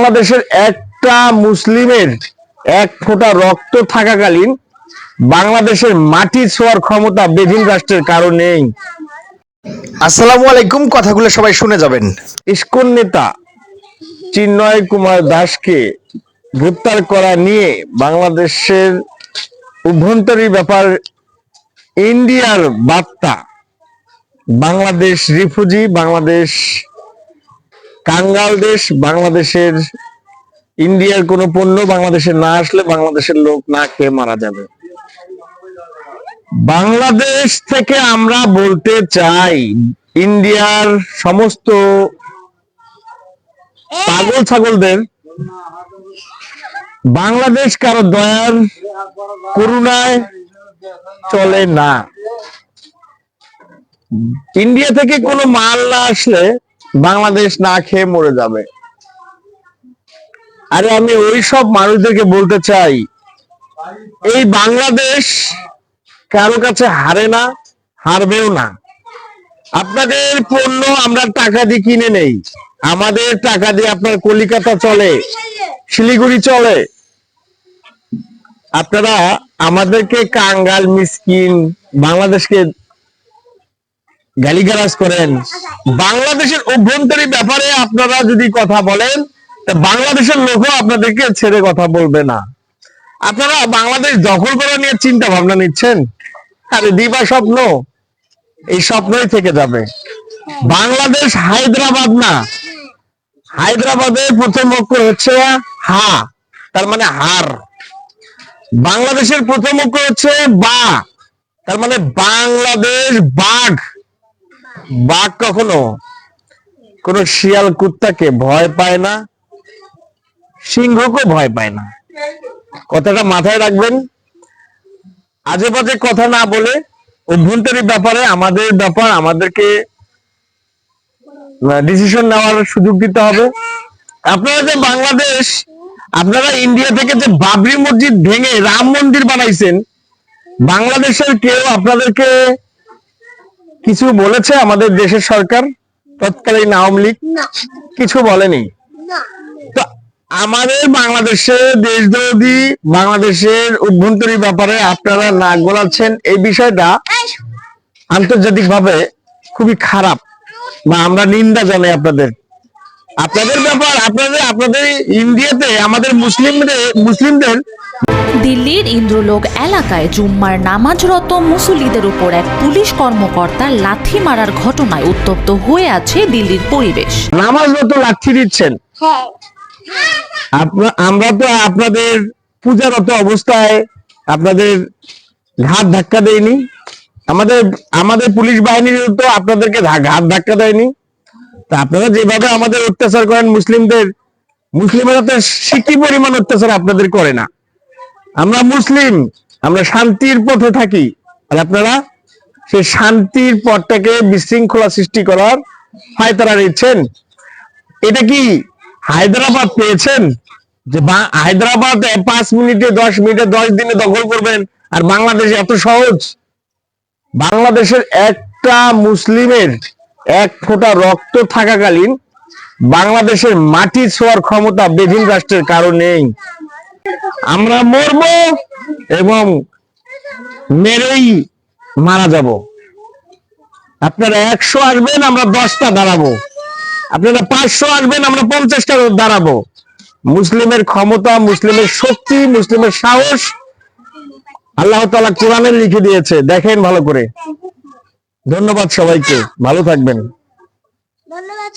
বাংলাদেশের একটা মুসলিমের এক ফোঁটা রক্ত থাকাকালীন বাংলাদেশের মাটি ছোঁয়ার ক্ষমতা বেদিন রাষ্ট্রের কারও নেই। আসসালামু আলাইকুম কথাগুলো সবাই শুনে যাবেন। ইস্কন নেতা চিন্ময় কুমার দাসকে গ্রেপ্তার করা নিয়ে বাংলাদেশের অভ্যন্তরীণ ব্যাপার ইন্ডিয়ার বার্তা বাংলাদেশ রিফিউজি বাংলাদেশ কাঙ্গাল দেশ বাংলাদেশের, ইন্ডিয়ার কোনো পণ্য বাংলাদেশে না আসলে বাংলাদেশের লোক না খেয়ে মারা যাবে। বাংলাদেশ থেকে আমরা বলতে চাই, ইন্ডিয়ার সমস্ত পাগল ছাগলদের, বাংলাদেশ কারও দয়ার করুণায় চলে না। ইন্ডিয়া থেকে কোনো মাল না আসলে বাংলাদেশ না খেয়ে মরে যাবে। আরে আমি ওই সব মানুষদেরকে বলতে চাই, এই বাংলাদেশ কারও কাছে হারে না, হারবেও না। আপনাদের পণ্য আমরা টাকা দিয়ে কিনে নেই, আমাদের টাকা দিয়ে আপনার কলিকাতা চলে, শিলিগুড়ি চলে। আপনারা আমাদেরকে কাঙ্গাল, মিসকিন, বাংলাদেশকে গালিগালাজ করেন। বাংলাদেশের অভ্যন্তরীণ ব্যাপারে আপনারা যদি কথা বলেন বাংলাদেশের লোকও আপনাদেরকে ছেড়ে কথা বলবে না। আপনারা বাংলাদেশ দখল করা নিয়ে চিন্তা ভাবনা নিচ্ছেন? আরে দিবা স্বপ্ন, এই স্বপ্নই থেকে যাবে। বাংলাদেশ হায়দ্রাবাদ না। হায়দ্রাবাদের প্রথম অক্ষর হচ্ছে হা, তার মানে হার। বাংলাদেশের প্রথম অক্ষর হচ্ছে বা, তার মানে বাংলাদেশ বাঘ। বাঘ কখনো কোন শিয়াল কুত্তাকে ভয় পায় না সিংহকে ভয় পায় না। কথাটা মাথায় রাখবেন। আজে বাজে কথা না বলে অভ্যন্তরীণ ব্যাপারে আমাদের ব্যাপার, আমাদেরকে ডিসিশন নেওয়ার সুযোগ দিতে হবে। আপনারা যে বাংলাদেশ, আপনারা ইন্ডিয়া থেকে যে বাবরি মসজিদ ভেঙে রাম মন্দির বানাইছেন, বাংলাদেশের কেউ আপনাদেরকে কিছু বলেছে আমাদের দেশের সরকার? তৎকালীন আওয়ামী লীগ? কিছু বলেনি? তো আমাদের বাংলাদেশে দেশবিরোধী বাংলাদেশের অভ্যন্তরীণ ব্যাপারে আপনারা নাক গলাচ্ছেন। এই বিষয়টা আন্তর্জাতিক ভাবে খুবই খারাপ বা আমরা নিন্দা জানাই আপনাদের। আপনাদের ব্যাপার আপনাদের আপনাদের ইন্ডিয়াতে আমাদের মুসলিমদের মুসলিমদের দিল্লির ইন্দ্রলোক এলাকায় জুম্মার নামাজরত মুসল্লিদের উপর এক পুলিশ কর্মকর্তা লাথি মারার ঘটনায় উত্তপ্ত হয়ে আছে দিল্লির পরিবেশ। নামাজ মতো লাঠি দিচ্ছেন? হ্যাঁ। আমরা তো আপনাদের পূজারত অবস্থায় আপনাদের ঘাট ধাক্কা দেয়নি আমাদের আমাদের পুলিশ বাহিনীর তো আপনাদেরকে ঘাট ধাক্কা দেয়নি। তা আপনারা যেভাবে আমাদের অত্যাচার করেন মুসলিমদের মুসলিমেরা তো সিকি পরিমাণ অত্যাচার আপনাদের করে না। আমরা মুসলিম, আমরা শান্তির পথে থাকি। আর আপনারা সেই শান্তির পথটাকে বিশৃঙ্খলা সৃষ্টি করার ফায়তারা নিচ্ছেন। এটা কি হায়দ্রাবাদ পেয়েছেন? যে হায়দ্রাবাদ পাঁচ মিনিটে, দশ মিনিটে, দশ দিনে দখল করবেন, আর বাংলাদেশ এত সহজ? বাংলাদেশের একটা মুসলিমের এক ফোঁটা রক্ত থাকাকালীন বাংলাদেশের মাটি ছোঁয়ার ক্ষমতা বেদিন রাষ্ট্রের কারও নেই আমরা মরব এবং মেরেই মারা যাব। আপনারা একশো আসবেন, আমরা দশটা দাঁড়াবো। আপনারা পাঁচশো আসবেন, আমরা পঞ্চাশটা দাঁড়াবো। মুসলিমের ক্ষমতা, মুসলিমের শক্তি, মুসলিমের সাহস আল্লাহ তালা কোরআনে লিখে দিয়েছে। দেখেন ভালো করে। ধন্যবাদ সবাইকে। ভালো থাকবেন। ধন্যবাদ